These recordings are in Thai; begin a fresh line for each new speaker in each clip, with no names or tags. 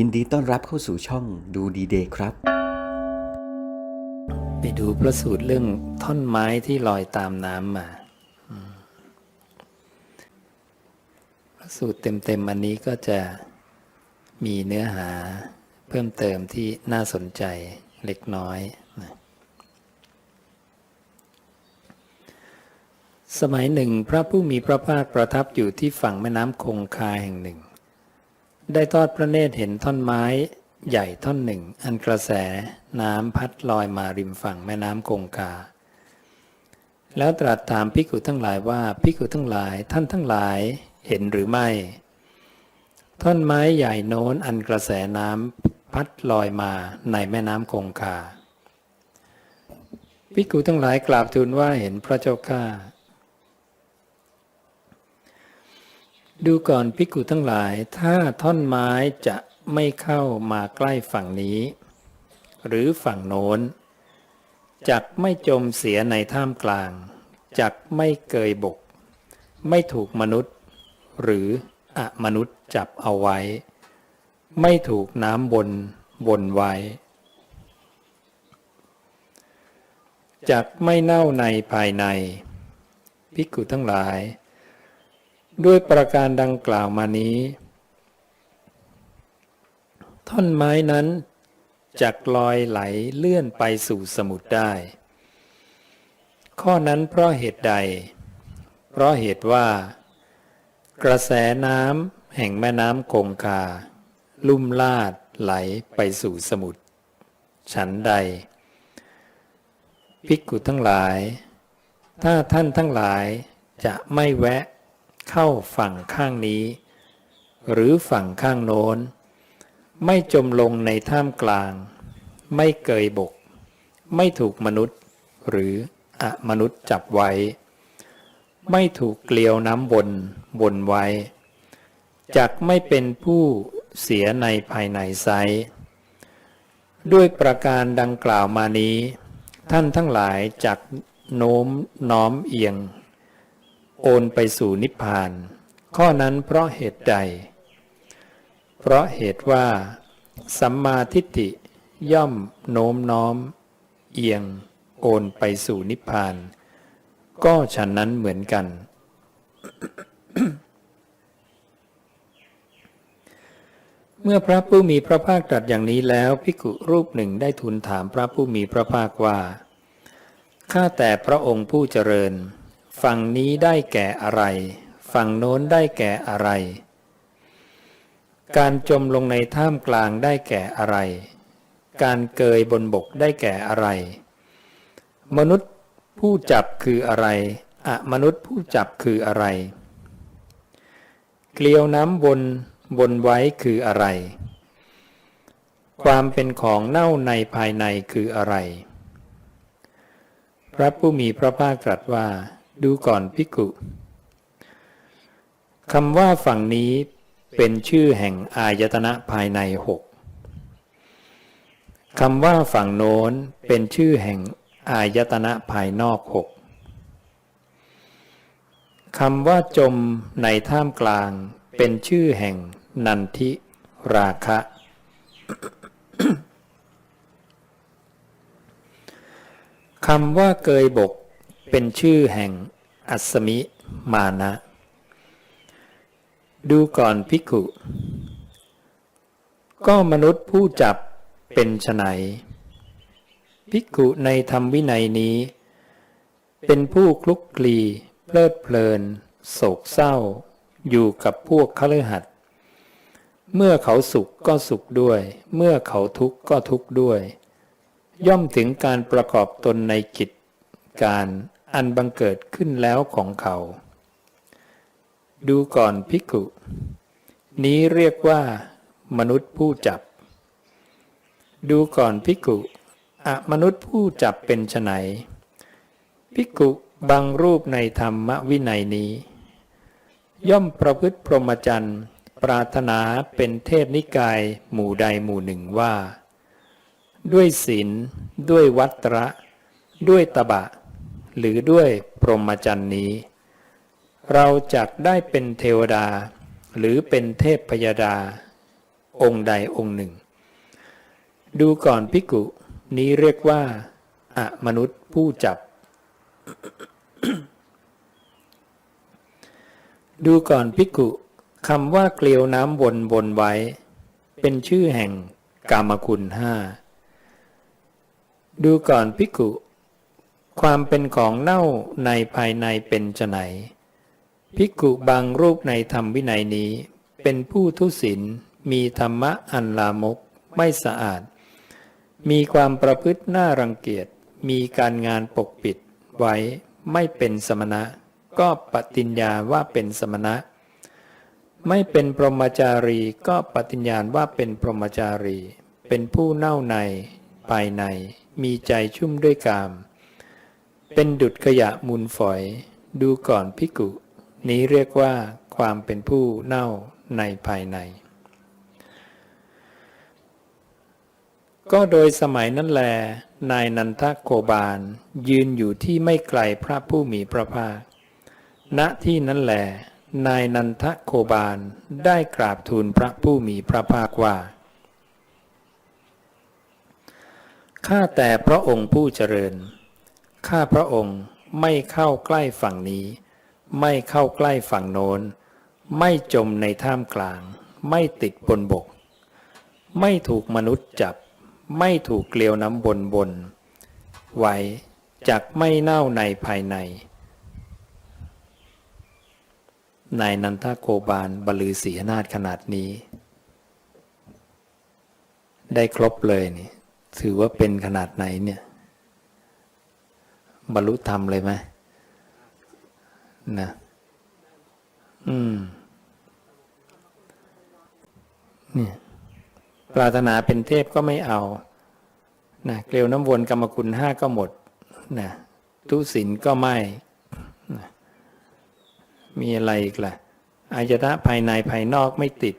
ยินดีต้อนรับเข้าสู่ช่องดูดีเดย์ครับ
ไปดูพระสูตรเรื่องท่อนไม้ที่ลอยตามน้ำมาพระสูตรเต็มๆอันนี้ก็จะมีเนื้อหาเพิ่มเติมที่น่าสนใจเล็กน้อยนะสมัยหนึ่ง พระผู้มีพระภาคประทับอยู่ที่ฝั่งแม่น้ำคงคาแห่งหนึ่ง ได้ทอดพระเนตรเห็นท่อนไม้ใหญ่ท่อนหนึ่ง อันกระแสน้ำพัดลอยมาริมฝั่งแม่น้ำคงคา แล้วตรัสถามภิกุทั้งหลายว่าภิกุทั้งหลายท่านทั้งหลายเห็นหรือไม่ ท่อนไม้ใหญ่โน้นอันกระแสน้ำพัดลอยมาในแม่น้ำคงคาภิกุทั้งหลายกราบทูลว่าเห็นพระเจ้าข้า ดูก่อนภิกุทั้งหลาย ถ้าท่อนไม้จะไม่เข้ามาใกล้ฝั่งนี้ หรือฝั่งโน้นจักไม่จมเสียในท่ามกลาง จักไม่เกยบก ไม่ถูกมนุษย์ หรืออมนุษย์จับเอาไว้ ไม่ถูกน้ำบนบนไว้ จักไม่เน่าในภายในภิกุทั้งหลาย ด้วยประการดังกล่าวมานี้ ท่อนไม้นั้นจักลอยไหลเลื่อนไปสู่สมุทรได้ ข้อนั้นเพราะเหตุใด เพราะเหตุว่า กระแสน้ำแห่งแม่น้ำคงคา ลุ่มลาดไหลไปสู่สมุทรฉันใด ภิกขุทั้งหลาย ถ้าท่านทั้งหลายจะไม่แวะ เข้าฝั่งข้างนี้ หรือฝั่งข้างโน้น ไม่จมลงในท่ามกลาง ไม่เกยบก ไม่ถูกมนุษย์ หรืออมนุษย์จับไว้ ไม่ถูกเกลียวน้ำบนบนไว้ จักไม่เป็นผู้เสียในภายในไซด้วยประการดังกล่าวมานี้ ท่านทั้งหลายจักโน้มน้อมเอียง โอนไปสู่นิพพาน ข้อนั้นเพราะเหตุใด เพราะเหตุว่า สัมมาทิฏฐิย่อมโน้มน้อม เอียง โอนไปสู่นิพพาน ก็ฉันนั้นเหมือนกัน เมื่อพระผู้มีพระภาคตรัสอย่างนี้แล้วภิกุรูปหนึ่งได้ทูลถามพระผู้มีพระภาคว่าข้าแต่พระองค์ผู้เจริญ ฝั่งนี้ได้แก่อะไร ฝั่งโน้นได้แก่อะไร การจมลงในท่ามกลางได้แก่อะไร การเกยบนบกได้แก่อะไร มนุษย์ผู้จับคืออะไรอะมนุษย์ผู้จับคืออะไร เกลียวน้ำบนบนไว้คืออะไร ความเป็นของเน่าในภายในคืออะไร พระผู้มีพระภาคตรัสว่า ดูก่อนพิกุคำว่าฝั่งนี้เป็นชื่อแห่งอายตนะภายในหกคำว่าฝั่งโน้นเป็นชื่อแห่งอายตนะภายนอกหกคำว่าจมในท่ามกลางเป็นชื่อแห่งนันทิราคะ คำว่าเกยบก เป็นชื่อแห่งอัศมิมานะ ดูก่อนพิกขุ ก็มนุษย์ผู้จับเป็นไฉนพิกขุในธรรมวินัยนี้ เป็นผู้คลุกคลีเพลิดเพลิน โศกเศร้า อยู่กับพวกคฤหัสถ์เมื่อเขาสุขก็สุขด้วย เมื่อเขาทุกข์ก็ทุกข์ด้วย ย่อมถึงการประกอบตนในกิจการ อันบังเกิดขึ้นแล้วของเขา ดูก่อนพิกขุ นี้เรียกว่า มนุษย์ผู้จับ ดูก่อนพิกขุอะมนุษย์ผู้จับเป็นไฉนพิกขุบางรูปในธรรมวินัยนี้ ย่อมประพฤติพรหมจรรย์ปรารถนาเป็นเทพนิกายหมู่ใดหมู่หนึ่งว่า ด้วยศีลด้วยวัตระ ด้วยตบะ หรือด้วยพรหมจรรย์นี้ เราจักได้เป็นเทวดา หรือเป็นเทพพยดา องค์ใดองค์หนึ่ง ดูก่อนพิกุนี้เรียกว่าอะมนุษย์ผู้จับ ดูก่อนพิกุคำว่าเกลียวน้ำวนวนไว้ เป็นชื่อแห่งกามคุณห้าดูก่อนพิกุ ความเป็นของเน่าในภายในเป็นจไฉนพิกุบางรูปในธรรมวินัยนี้ เป็นผู้ทุศีลมีธรรมะอันลามกไม่สะอาด มีความประพฤติน่ารังเกียจ มีการงานปกปิดไว้ไม่เป็นสมณะ ก็ปฏิญญาว่าเป็นสมณะ ไม่เป็นพรหมจารีก็ปฏิญญาว่าเป็นพรหมจารี เป็นผู้เน่าใน ภายใน มีใจชุ่มด้วยกาม เป็นดุจขยะมูลฝอย ดูก่อนพิกุ นี้เรียกว่าความเป็นผู้เน่าในภายใน ก็โดยสมัยนั้นแล นายนันทโกบาล ยืนอยู่ที่ไม่ไกลพระผู้มีพระภาค ณที่นั้นแล นายนันทโกบาลได้กราบทูลพระผู้มีพระภาคว่าข้าแต่พระองค์ผู้เจริญ ข้าพระองค์ไม่เข้าใกล้ฝั่งนี้ ไม่เข้าใกล้ฝั่งโน้น ไม่จมในท่ามกลาง ไม่ติดบนบก ไม่ถูกมนุษย์จับ ไม่ถูกเกลียวน้ำบนบน ไว้จากไม่เน่าในภายใน นายนันทโกบาลบลือศีนาถขนาดนี้ ได้ครบเลยนี่ ถือว่าเป็นขนาดไหนเนี่ย บรรลุธรรมเลยไหมนะอืมเนี่ยปรารถนาเป็นเทพก็ไม่เอานะเกลียวน้ำวนกรรมคุณห้าก็หมดนะทุศินก็ไม่นะมีอะไรอีกล่ะอายตนะภายในภายนอกไม่ติด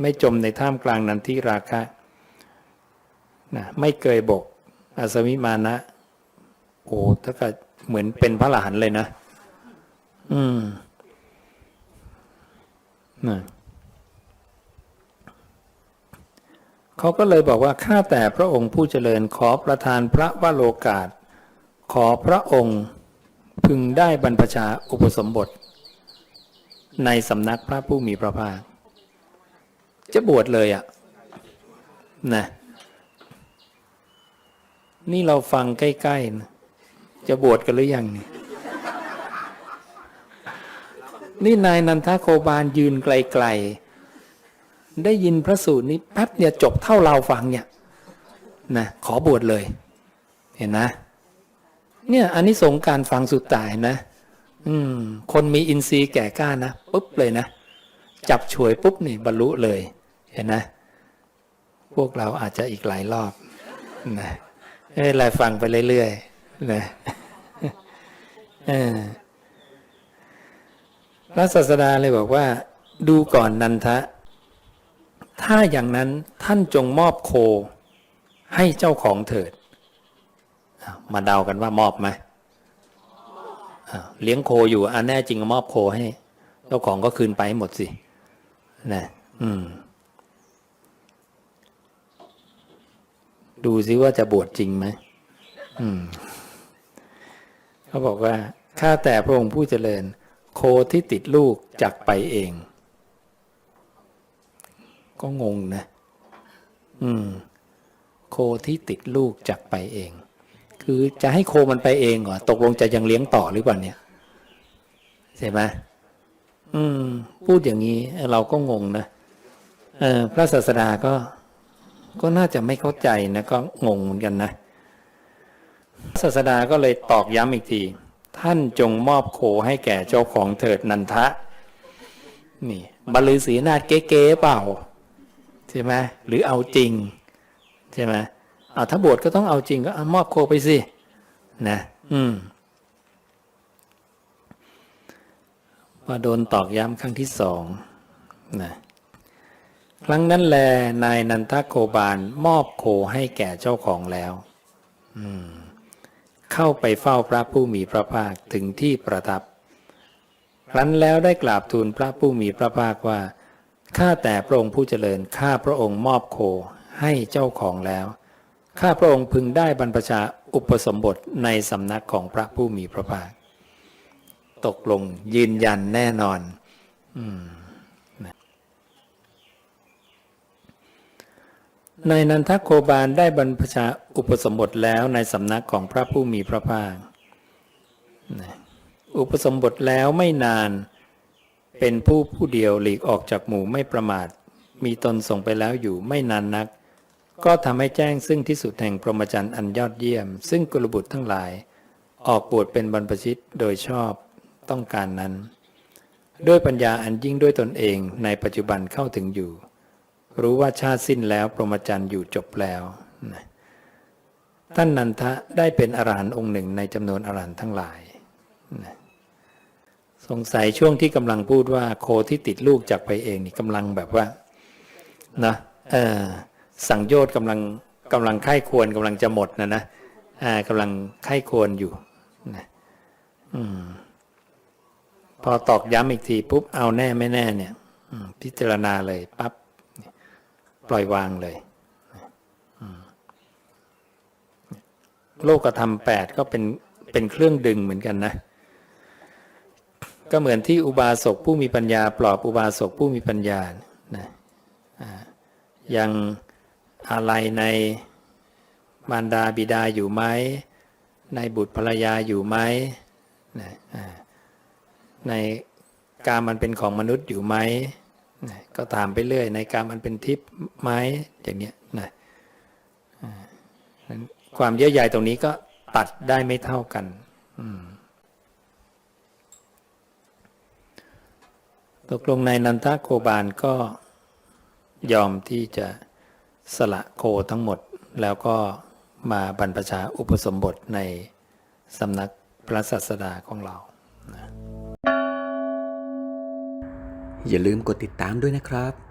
ไม่จมในท่ามกลางนันทิราคะนะไม่เกยบก อสมิมานะ โอ้ถ้าเกิดเหมือนเป็นพระอรหันต์เลยนะ อืมนะเขาก็เลยบอกว่า ข้าแต่พระองค์ผู้เจริญขอประทานพระวโรกาส ขอพระองค์พึงได้บรรพชาอุปสมบท ในสำนักพระผู้มีพระภาค จะบวชเลยอะ่ะนะนี่เราฟังใกล้ๆนะ จะบวชกันหรือยังนี่นี่นายนันทโคบาลยืนไกลๆ ได้ยินพระสูตรนี้แป๊บเนี่ยจบเท่าเราฟังเนี่ยนะขอบวชเลย เห็นนะ เนี่ยอันนี้สงการฟังสุดตายนะ อืม คนมีอินทรีย์แก่กล้านะปุ๊บเลยนะ จับฉวยปุ๊บนี่บรรลุเลย เห็นนะ พวกเราอาจจะอีกหลายรอบนะเอ้ยไรฟังไปเรื่อยๆ นะพระศาสดาเลยบอกว่า ดูก่อนนันทะ ถ้าอย่างนั้นท่านจงมอบโค ให้เจ้าของเถิด มาเดากันว่ามอบไหมเลี้ยงโคอยู่อันแน่จริงมอบโคให้ เจ้าของก็คืนไปให้หมดสินะอืม ดูซิว่าจะบวชจริงไหมอืม เขาบอกว่าข้าแต่พระองค์ผู้เจริญ โคที่ติดลูกจักไปเอง ก็งงนะ อืม โคที่ติดลูกจักไปเอง คือจะให้โคมันไปเองเหรอตกลงจะยังเลี้ยงต่อหรือเปล่าเนี่ยใช่ไหมอืม พูดอย่างนี้เราก็งงนะเออพระศาสดาก็ ก็น่าจะไม่เข้าใจนะก็งงเหมือนกันนะ ศาสดาก็เลยตอกย้ำอีกที ท่านจงมอบโคให้แก่เจ้าของเถิดนันทะ นี่บรรลือศีนาฏเก๋ๆเปล่าใช่ไหมหรือเอาจริงใช่ไหมเอาถ้าบวชก็ต้องเอาจริงก็มอบโคไปสินะอืมพอโดนตอกย้ำครั้งที่สองนะครั้งนั้นแลนายนันทโกบาลมอบโคให้แก่เจ้าของแล้ว อืม เข้าไปเฝ้าพระผู้มีพระภาคถึงที่ประทับครั้นแล้วได้กราบทูลพระผู้มีพระภาคว่า ข้าแต่พระองค์ผู้เจริญ ข้าพระองค์มอบโคให้เจ้าของแล้ว ข้าพระองค์พึงได้บรรพชาอุปสมบทในสำนักของพระผู้มีพระภาค ตกลงยืนยันแน่นอน ในนันทโคบาลได้บรรพชาอุปสมบทแล้วในสำนักของพระผู้มีพระภาค อุปสมบทแล้วไม่นานเป็นผู้ผู้เดียวหลีกออกจากหมู่ไม่ประมาท มีตนส่งไปแล้วอยู่ไม่นานนัก ก็ทำให้แจ้งซึ่งที่สุดแห่งพรหมจรรย์อันยอดเยี่ยม ซึ่งกุลบุตรทั้งหลาย ออกบวชเป็นบรรพชิตโดยชอบต้องการนั้น ด้วยปัญญาอันยิ่งด้วยตนเองในปัจจุบันเข้าถึงอยู่ รู้ว่าชาติสิ้นแล้ว พรหมจรรย์อยู่จบแล้วนะท่านนันทะได้เป็นอรหันต์องค์หนึ่งในจำนวนอรหันต์ทั้งหลายนะสงสัยช่วงที่กำลังพูดว่า โคที่ติดลูกจากไปเองนี่กำลังแบบว่านะเออสังโยชน์กำลังกำลังไข้ควรกำลังจะหมดนะนะอ่ากำลังไข้ควรอยู่นะอืมพอตอกย้ำอีกทีปุ๊บเอาแน่ไม่แน่เนี่ยพิจารณาเลยปั๊บ ปล่อยวางเลยโลกธรรมแปดก็เป็นเป็นเครื่องดึงเหมือนกันนะ ก็เหมือนที่อุบาสกผู้มีปัญญา ปลอบอุบาสกผู้มีปัญญานะอ่ายังอะไรในมารดาบิดาอยู่ไหม ในบุตรภรรยาอยู่ไหมนะในการมันเป็นของมนุษย์อยู่ไหม ก็ถามไปเรื่อยในการมันเป็นทิพย์ไหมอย่างเนี้ยนะความเยื่อใยตรงนี้ก็ตัดได้ไม่เท่ากันตกลงในนันทโคบาลก็ยอมที่จะสละโคทั้งหมด แล้วก็มาบรรพชาอุปสมบทในสำนักพระศาสดาของเรา
อย่าลืมกดติดตามด้วยนะครับ